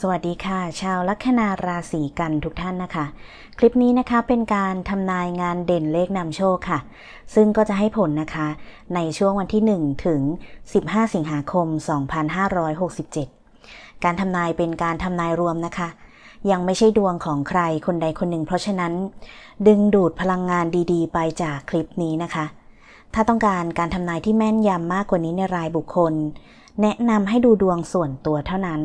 สวัสดีค่ะ ชาวลัคนาราศีกันทุกท่านนะคะ คลิปนี้นะคะเป็นการทำนายงานเด่นเลขนำโชคค่ะ ซึ่งก็จะให้ผลนะคะ ในช่วงวันที่ 1 ถึง 15 สิงหาคม 2567 การทำนายเป็นการทำนายรวมนะคะ ยังไม่ใช่ดวงของใครคนใดคนหนึ่ง เพราะฉะนั้น ดึงดูดพลังงานดีๆ ไปจากคลิปนี้นะคะ ถ้าต้องการการทำนายที่แม่นยำมากกว่านี้ในรายบุคคล แนะนำให้ดูดวงส่วนตัวเท่านั้น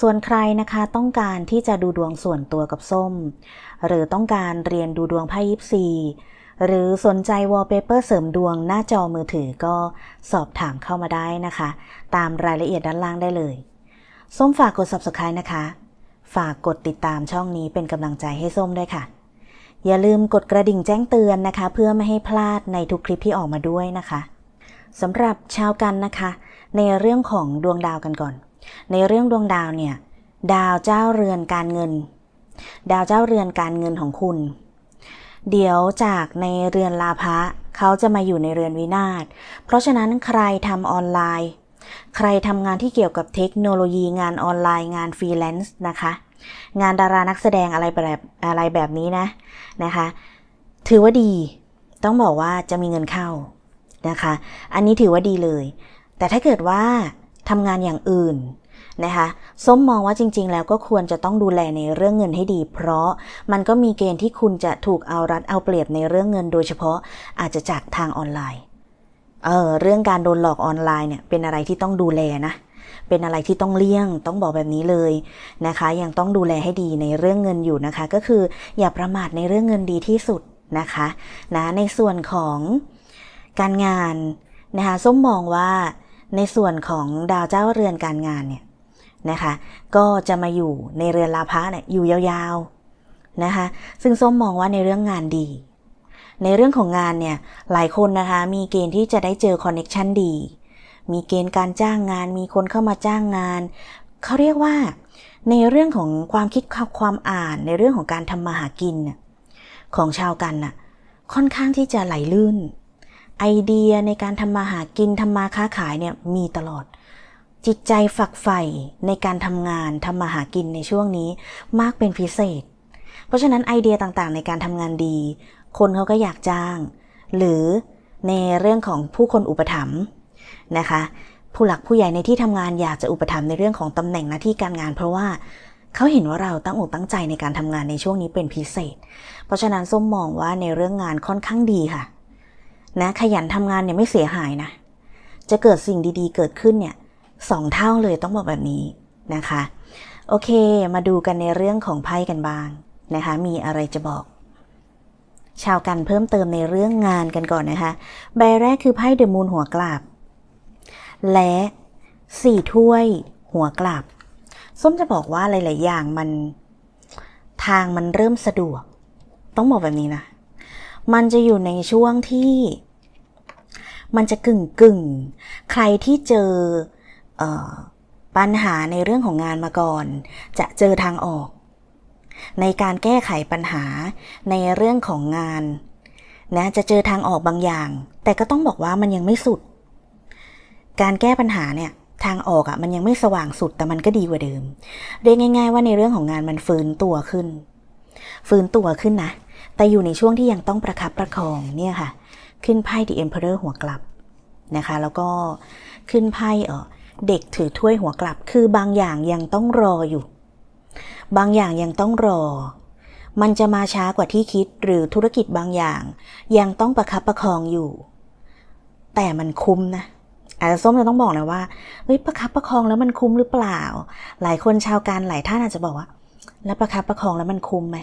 ส่วนใครนะคะต้องการที่จะดูดวงส่วนตัวกับส้ม หรือต้องการเรียนดูดวงไพ่ยิปซีหรือสนใจวอลเปเปอร์เสริมดวงหน้าจอมือถือก็สอบถามเข้ามาได้นะคะ ตามรายละเอียดด้านล่างได้เลย ส้มฝากกด subscribe นะคะ ฝากกดติดตามช่องนี้เป็นกำลังใจให้ส้มด้วยค่ะ อย่าลืมกดกระดิ่งแจ้งเตือนนะคะ เพื่อไม่ให้พลาดในทุกคลิปที่ออกมาด้วยนะคะสำหรับชาวกันนะคะ ในเรื่องของดวงดาวกันก่อน ในเรื่องดวงดาวเนี่ย ดาวเจ้าเรือนการเงิน ดาวเจ้าเรือนการเงินของคุณ เดี๋ยวจากในเรือนลาภะเขาจะมาอยู่ในเรือนวินาศ เพราะฉะนั้นใครทำออนไลน์ ใครทำงานที่เกี่ยวกับเทคโนโลยีงานออนไลน์งานฟรีแลนซ์นะคะ งานดารานักแสดงอะไรแบบอะไรแบบนี้นะนะคะ ถือว่าดีต้องบอกว่าจะมีเงินเข้านะคะ อันนี้ถือว่าดีเลย แต่ถ้าเกิดว่า ทำงานอย่างอื่นนะคะส้มมองว่าจริง ๆ แล้วก็ควรจะต้องดูแลในเรื่องเงินให้ดี เพราะมันก็มีเกณฑ์ที่คุณจะถูกเอารัดเอาเปรียบในเรื่องเงินโดยเฉพาะอาจจะจากทางออนไลน์เออเรื่องการโดนหลอกออนไลน์เนี่ยเป็นอะไรที่ต้องดูแลนะเป็นอะไรที่ต้องเลี่ยงต้องบอกแบบนี้เลยนะคะ ยังต้องดูแลให้ดีในเรื่องเงินอยู่นะคะ ก็คืออย่าประมาทในเรื่องเงินดีที่สุดนะคะนะในส่วนของการงานนะคะส้มมองว่า ในส่วนของดาวเจ้าเรือนการงานเนี่ยนะคะก็จะมาอยู่ในเรือนลาภะเนี่ยอยู่ยาวๆนะคะซึ่งส้มมองว่าในเรื่องงานดี ในเรื่องของงานเนี่ยหลายคนนะคะมีเกณฑ์ที่จะได้เจอคอนเน็ชันดี มีเกณฑ์การจ้างงาน มีคนเข้ามาจ้างงาน เขาเรียกว่า ในเรื่องของความคิดความอ่าน ในเรื่องของการทำมาหากินของชาวกันน่ะค่อนข้างที่จะไหลลื่น ไอเดียในการทำมาหากินทำมาค้าขายเนี่ยมีตลอด จิตใจฝักใฝ่ในการทำงานทำมาหากินในช่วงนี้มากเป็นพิเศษ เพราะฉะนั้นไอเดียต่างๆ ในการทำงานดี คนเขาก็อยากจ้าง หรือในเรื่องของผู้คนอุปถัมภ์นะคะ ผู้หลักผู้ใหญ่ในที่ทำงานอยากจะอุปถัมภ์ในเรื่องของตำแหน่งหน้าที่การงาน เพราะว่าเขาเห็นว่าเราตั้งอกตั้งใจในการทำงานในช่วงนี้เป็นพิเศษ เพราะฉะนั้นส้มมองว่าในเรื่องงานค่อนข้างดีค่ะ นะขยันทำงานเนี่ยไม่เสียหายนะ จะเกิดสิ่งดีๆ เกิดขึ้นเนี่ยสองเท่าเลยต้องบอกแบบนี้นะคะ โอเคมาดูกันในเรื่องของไพ่กันบ้างนะคะ มีอะไรจะบอก ชาวกันเพิ่มเติมในเรื่องงานกันก่อนนะคะ ใบแรกคือไพ่เดอะมูนหัวกลับ และสี่ถ้วยหัวกลับ ส้มจะบอกว่าหลาย ๆ อย่างมันทางมันเริ่มสะดวก ต้องบอกแบบนี้นะ มันจะอยู่ในช่วงที่ มันจะกึ่งกึ่งใครที่เจอเออปัญหาในเรื่องของงานมาก่อน จะเจอทางออก ในการแก้ไขปัญหาในเรื่องของงานนะจะเจอทางออกบางอย่าง แต่ก็ต้องบอกว่ามันยังไม่สุด การแก้ปัญหาเนี่ยทางออกอะ่ะมันยังไม่สว่างสุดแต่มันก็ดีกว่าเดิม เรียกง่าย ๆ ว่าในเรื่องของงานมันฟื้นตัวขึ้น ฟื้นตัวขึ้นนะ แต่อยู่ในช่วงที่ยังต้องประคับประคองเนี่ยค่ะ ขึ้นไพ่ The Emperor หัวกลับนะคะ แล้วก็ขึ้นไพ่เออเด็กถือถ้วยหัวกลับ คือบางอย่างยังต้องรออยู่ บางอย่างยังต้องรอ มันจะมาช้ากว่าที่คิดหรือธุรกิจบางอย่าง ยังต้องประคับประคองอยู่ แต่มันคุ้มนะอาจจะส้มจะต้องบอกนะว่าเฮ้ยประคับประคองแล้วมันคุ้มหรือเปล่า หลายคนชาวการหลายท่านอาจจะบอกว่า แล้วประคับประคองแล้วมันคุ้มไหม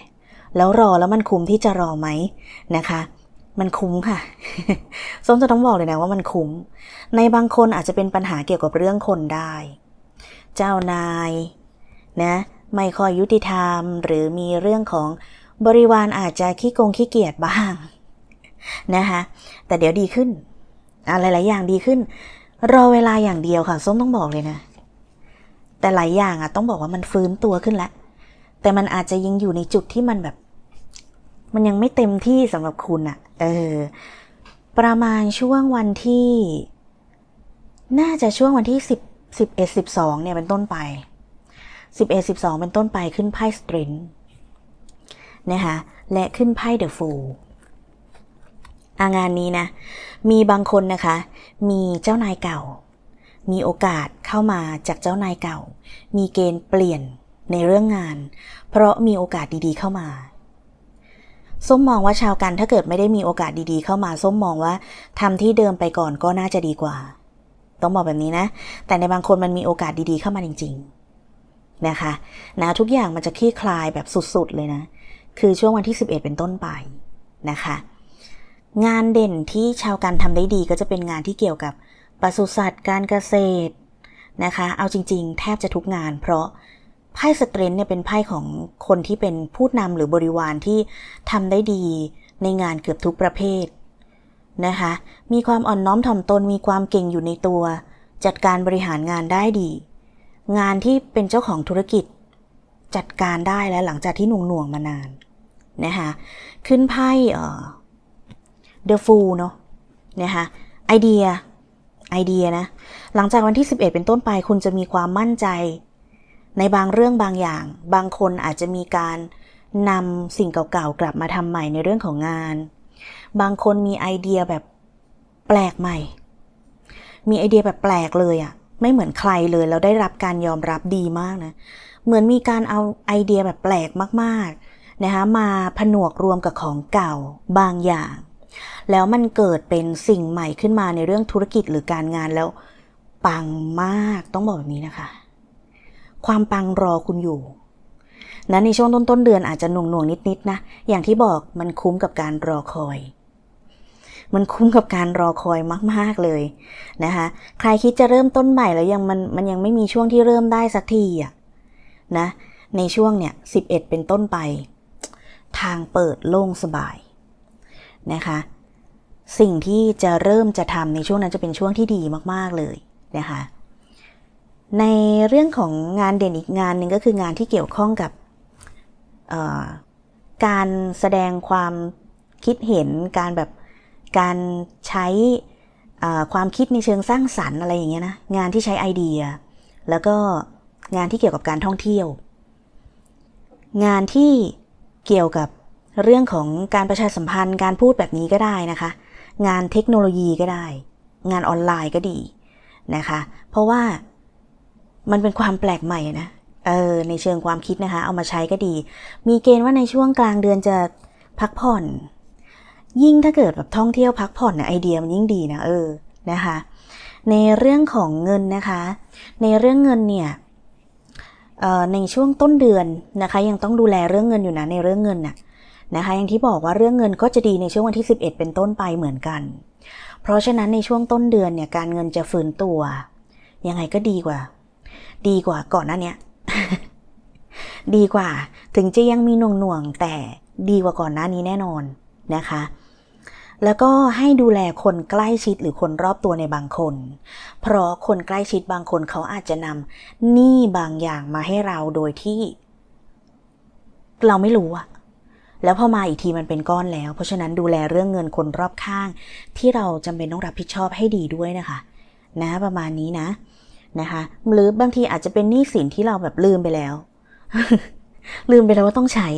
แล้วรอแล้วมันคุ้มที่จะรอไหมนะคะ มันคุ้มค่ะ ส้มจะต้องบอกเลยนะว่ามันคุ้ม ในบางคนอาจจะเป็นปัญหาเกี่ยวกับเรื่องคนได้ เจ้านายนะไม่ค่อยยุติธรรม หรือมีเรื่องของบริวารอาจจะขี้โกงขี้เกียจบ้างนะคะแต่เดี๋ยวดีขึ้นอะไรหลายอย่างดีขึ้น รอเวลาอย่างเดียวค่ะ ส้มต้องบอกเลยนะ แต่หลายอย่างอะต้องบอกว่ามันฟื้นตัวขึ้นแล้วแต่มันอาจจะยังอยู่ในจุดที่มันแบบ มันยังไม่เต็มที่สำหรับคุณอะเออ ประมาณช่วงวันที่ น่าจะช่วงวันที่สิบสิบเอ็ดสิบสองเนี่ยเป็นต้นไป11 12เป็นต้นไปขึ้นไพ่สตรินนะคะและขึ้นไพ่เดอะฟูลอางานนี้นะ มีบางคนนะคะ มีเจ้านายเก่า มีโอกาสเข้ามาจากเจ้านายเก่า มีเกณฑ์เปลี่ยนในเรื่องงาน เพราะมีโอกาสดีๆเข้ามา ส้มมองว่าชาวกันถ้าเกิดไม่ได้มีโอกาสดีๆ เข้ามาส้มมองว่าทำที่เดิมไปก่อนก็น่าจะดีกว่า ต้องบอกแบบนี้นะ แต่ในบางคนมันมีโอกาสดีๆเข้ามาจริง ๆนะคะนะทุกอย่างมันจะคลี่คลายแบบสุดๆเลยนะ คือช่วงวันที่ 11 เป็นต้นไปนะคะงานเด่นที่ชาวกันทำได้ดีก็จะเป็นงานที่เกี่ยวกับปศุสัตว์การเกษตรนะคะ เอาจริง ๆ แทบจะทุกงาน เพราะ ไพ่สเตรนท์เนี่ยเป็นไพ่ของคนที่เป็นผู้นำหรือบริวารที่ทำได้ดีในงานเกือบทุกประเภทนะคะ มีความอ่อนน้อมถ่อมตน มีความเก่งอยู่ในตัว จัดการบริหารงานได้ดี งานที่เป็นเจ้าของธุรกิจ จัดการได้แล้วหลังจากที่หน่วงหน่วงๆมานานนะคะขึ้นไพ่เอ่อ The Fool เนาะนะคะไอเดียไอเดียนะ หลังจากวันที่ 11 เป็นต้นไป คุณจะมีความมั่นใจ ในบางเรื่องบางอย่าง บางคนอาจจะมีการนำสิ่งเก่าๆ กลับมาทำใหม่ในเรื่องของงาน บางคนมีไอเดียแบบแปลกใหม่ มีไอเดียแบบแปลกเลยอะ่ะไม่เหมือนใครเลยแล้วได้รับการยอมรับดีมากนะ เหมือนมีการเอาไอเดียแบบแปลกมากๆนะคะมาผนวกรวมกับของเก่าบางอย่าง แล้วมันเกิดเป็นสิ่งใหม่ขึ้นมาในเรื่องธุรกิจหรือการงานแล้วปังมากต้องบอกแบบนี้นะคะ ความปังรอคุณอยู่นะในช่วงต้นต้นๆเดือนอาจจะหน่วงหน่วงๆนิดๆนะ อย่างที่บอกมันคุ้มกับการรอคอย มันคุ้มกับการรอคอยมาก ๆ เลยนะคะ ใครคิดจะเริ่มต้นใหม่แล้วยังมันมันยังไม่มีช่วงที่เริ่มได้สักทีอะนะ ในช่วงเนี่ย11เป็นต้นไป ทางเปิดโล่งสบายนะคะ สิ่งที่จะเริ่มจะทำในช่วงนั้นจะเป็นช่วงที่ดีมาก ๆ เลยนะคะ ในเรื่องของงานเด่นอีกงานหนึ่งก็คืองานที่เกี่ยวข้องกับการแสดงความคิดเห็นการแบบการใช้ความคิดในเชิงสร้างสรรค์อะไรอย่างเงี้ยนะงานที่ใช้ไอเดีย แล้วก็งานที่เกี่ยวกับการท่องเที่ยว งานที่เกี่ยวกับเรื่องของการประชาสัมพันธ์การพูดแบบนี้ก็ได้นะคะ งานเทคโนโลยีก็ได้ งานออนไลน์ก็ดีนะคะ เพราะว่า มันเป็นความแปลกใหม่นะเออในเชิงความคิดนะคะ เอามาใช้ก็ดี มีเกณฑ์ว่าในช่วงกลางเดือนจะพักผ่อน ยิ่งถ้าเกิดแบบท่องเที่ยวพักผ่อนเนี่ยไอเดียมันยิ่งดีนะเออนะคะ ในเรื่องของเงินนะคะ ในเรื่องเงินเนี่ยออในช่วงต้นเดือนนะคะ ยังต้องดูแลเรื่องเงินอยู่นะในเรื่องเงินน่ะนะคะ อย่างที่บอกว่าเรื่องเงินก็จะดีในช่วงวันที่ 11 เป็นต้นไปเหมือนกัน เพราะฉะนั้นในช่วงต้นเดือนเนี่ยการเงินจะฟื้นตัวยังไงก็ดีกว่า ดีกว่าก่อนหน้าเนี้ย ดีกว่า ถึงจะยังมีหน่วงหน่วงๆแต่ดีกว่าก่อนหน้านี้แน่นอนนะคะ แล้วก็ให้ดูแลคนใกล้ชิดหรือคนรอบตัวในบางคน เพราะคนใกล้ชิดบางคนเขาอาจจะนำหนี้บางอย่างมาให้เราโดยที่ เราไม่รู้อะแล้วพอมาอีกทีมันเป็นก้อนแล้ว เพราะฉะนั้นดูแลเรื่องเงินคนรอบข้าง ที่เราจำเป็นต้องรับผิดชอบให้ดีด้วยนะคะ นะประมาณนี้นะ นะคะ หรือบางทีอาจจะเป็นหนี้สินที่เราแบบลืมไปแล้ว ลืมไปแล้วว่าต้องใช้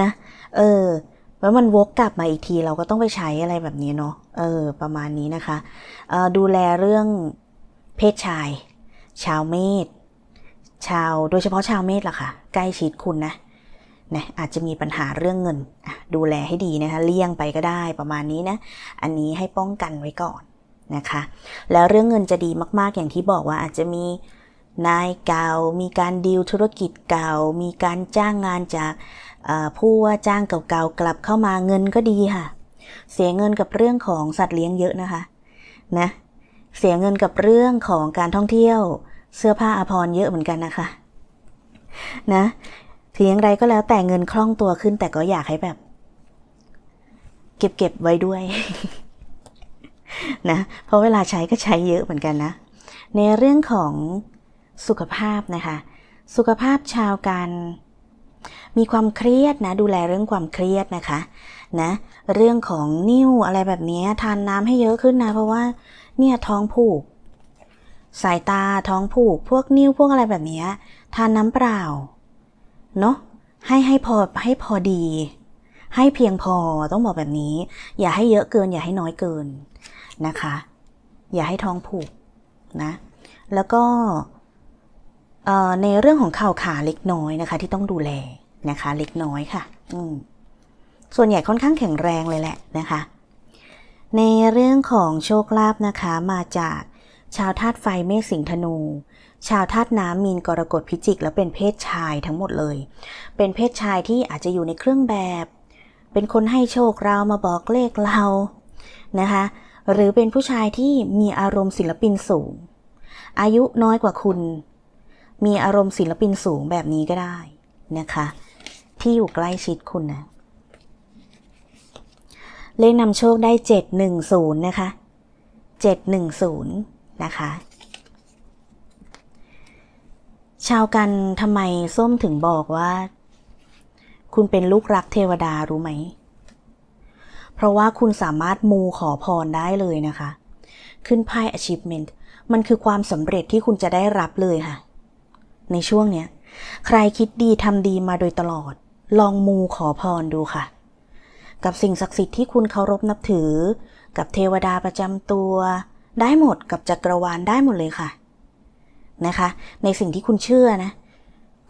นะ เออแล้วมันวกกลับมาอีกทีเราก็ต้องไปใช้อะไรแบบนี้เนาะเออ ประมาณนี้นะคะออดูแลเรื่องเพศชาย ชาวเมษชาวโดยเฉพาะชาวเมษล่ะค่ะ ใกล้ชิดคุณนะนะอาจจะมีปัญหาเรื่องเงินดูแลให้ดีนะคะเลี่ยงไปก็ได้ประมาณนี้นะ อันนี้ให้ป้องกันไว้ก่อน นะคะ แล้วเรื่องเงินจะดีมากๆ อย่างที่บอกว่าอาจจะมีนายเก่า มีการดีลธุรกิจเก่า มีการจ้างงานจากผู้ว่าจ้างเก่าๆกลับเข้ามาเงินก็ดีค่ะ เสียเงินกับเรื่องของสัตว์เลี้ยงเยอะนะคะนะเสียเงินกับเรื่องของการท่องเที่ยวเสื้อผ้าอาภรณ์เยอะเหมือนกันนะคะ นะถึงอย่างไรก็แล้วแต่เงินคล่องตัวขึ้นแต่ก็อยากให้แบบ เก็บเก็บไว้ด้วย นะเพราะเวลาใช้ก็ใช้เยอะเหมือนกันนะ ในเรื่องของสุขภาพนะคะ สุขภาพชาวกันมีความเครียดนะ ดูแลเรื่องความเครียดนะคะนะเรื่องของนิ่วอะไรแบบนี้ทานน้ำให้เยอะขึ้นนะ เพราะว่าเนี่ยท้องผูก สายตาท้องผูก พวกนิ้วพวกอะไรแบบนี้ทานน้ำเปล่าเนาะให้ให้พอให้พอดี ให้เพียงพอต้องบอกแบบนี้ อย่าให้เยอะเกิน อย่าให้น้อยเกิน นะคะ อย่าให้ท้องผูกนะ แล้วก็ในเรื่องของข่าวขาเล็กน้อยนะคะ ที่ต้องดูแลนะคะ เล็กน้อยค่ะ อืมส่วนใหญ่ค่อนข้างแข็งแรงเลยแหละนะคะ ในเรื่องของโชคลาภนะคะ มาจากชาวธาตุไฟเมษสิงห์ธนู ชาวธาตุน้ำมีนกรกฎพิจิก และเป็นเพศชายทั้งหมดเลย เป็นเพศชายที่อาจจะอยู่ในเครื่องแบบ เป็นคนให้โชคเรามาบอกเลขเรานะคะ หรือเป็นผู้ชายที่มีอารมณ์ศิลปินสูง อายุน้อยกว่าคุณ มีอารมณ์ศิลปินสูงแบบนี้ก็ได้นะคะ ที่อยู่ใกล้ชิดคุณนะ เลขนำโชคได้ 710 นะคะ 710 นะคะ ชาวกันทำไมส้มถึงบอกว่า คุณเป็นลูกรักเทวดารู้ไหม เพราะว่าคุณสามารถมูขอพรได้เลยนะคะ ขึ้นไพ่ achievement มันคือความสำเร็จที่คุณจะได้รับเลยค่ะ ในช่วงเนี้ย ใครคิดดีทำดีมาโดยตลอด ลองมูขอพรดูค่ะ กับสิ่งศักดิ์สิทธิ์ที่คุณเคารพนับถือ กับเทวดาประจำตัว ได้หมดกับจักรวาลได้หมดเลยค่ะนะคะ ในสิ่งที่คุณเชื่อนะ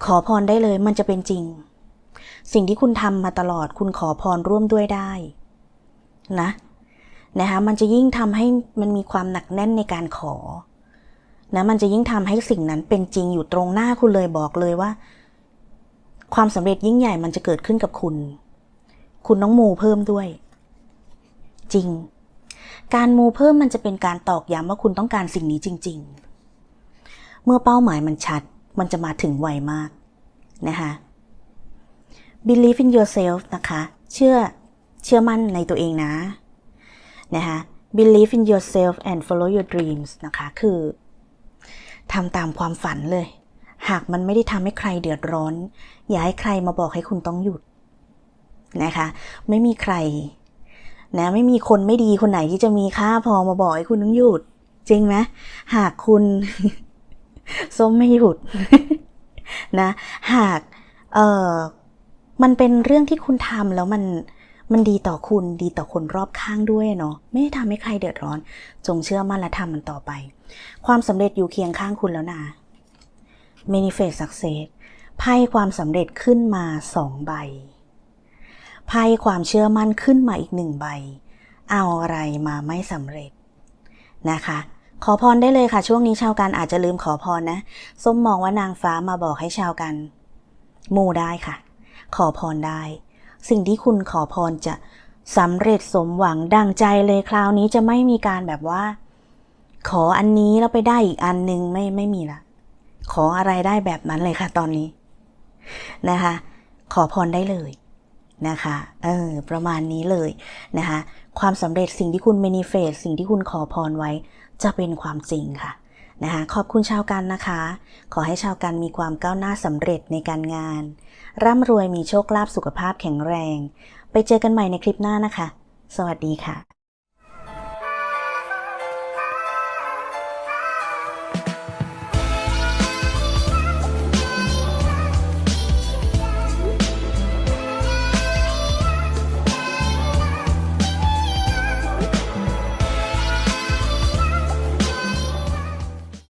ขอพรได้เลยมันจะเป็นจริง สิ่งที่คุณทำมาตลอดคุณขอพรร่วมด้วยได้ นะนะคะมันจะยิ่งทำให้มันมีความหนักแน่นในการขอนะมันจะยิ่งทำให้สิ่งนั้นเป็นจริงอยู่ตรงหน้าคุณเลยบอกเลยว่า ความสำเร็จยิ่งใหญ่มันจะเกิดขึ้นกับคุณ คุณต้องมูเพิ่มด้วย จริง การมูเพิ่มมันจะเป็นการตอกย้ำว่าคุณต้องการสิ่งนี้จริง ๆ เมื่อเป้าหมายมันชัด มันจะมาถึงไวมากนะคะ believe in yourself นะคะ เชื่อ เชื่อมั่นในตัวเองนะนะคะ believe in yourself and follow your dreams นะคะ คือทำตามความฝันเลย หากมันไม่ได้ทำให้ใครเดือดร้อน อย่าให้ใครมาบอกให้คุณต้องหยุดนะคะ ไม่มีใครนะไม่มีคนไม่ดีคนไหนที่จะมีค่าพอมาบอกให้คุณต้องหยุด จริงไหมหากคุณส้มไม่หยุดนะ หากเออมันเป็นเรื่องที่คุณทำแล้วมัน มันดีต่อคุณดีต่อคนรอบข้างด้วยเนาะไม่ได้ทำให้ใครเดือดร้อน จงเชื่อมั่นและทำมันต่อไป ความสำเร็จอยู่เคียงข้างคุณแล้วนะ Manifest Success ไพ่ความสำเร็จขึ้นมาสองใบไพ่ความเชื่อมั่นขึ้นมาอีกหนึ่งใบ เอาอะไรมาไม่สำเร็จนะคะ ขอพรได้เลยค่ะ ช่วงนี้ชาวกันอาจจะลืมขอพรนะ ส้มมองว่านางฟ้ามาบอกให้ชาวกัน มูได้ค่ะ ขอพรได้ สิ่งที่คุณขอพรจะสำเร็จสมหวังดังใจเลยคราวนี้จะไม่มีการแบบว่า ขออันนี้แล้วไปได้อีกอันนึงไม่ไม่มีละขออะไรได้แบบนั้นเลยค่ะตอนนี้นะคะ ขอพรได้เลยนะคะเออประมาณนี้เลยนะคะ ความสำเร็จสิ่งที่คุณ manifest สิ่งที่คุณขอพรไว้จะเป็นความจริงค่ะ นะคะขอบคุณชาวกันนะคะ ขอให้ชาวกันมีความก้าวหน้าสำเร็จในการงาน ร่ำรวยมีโชคลาภสุขภาพแข็งแรง ไปเจอกันใหม่ในคลิปหน้านะคะ สวัสดีค่ะ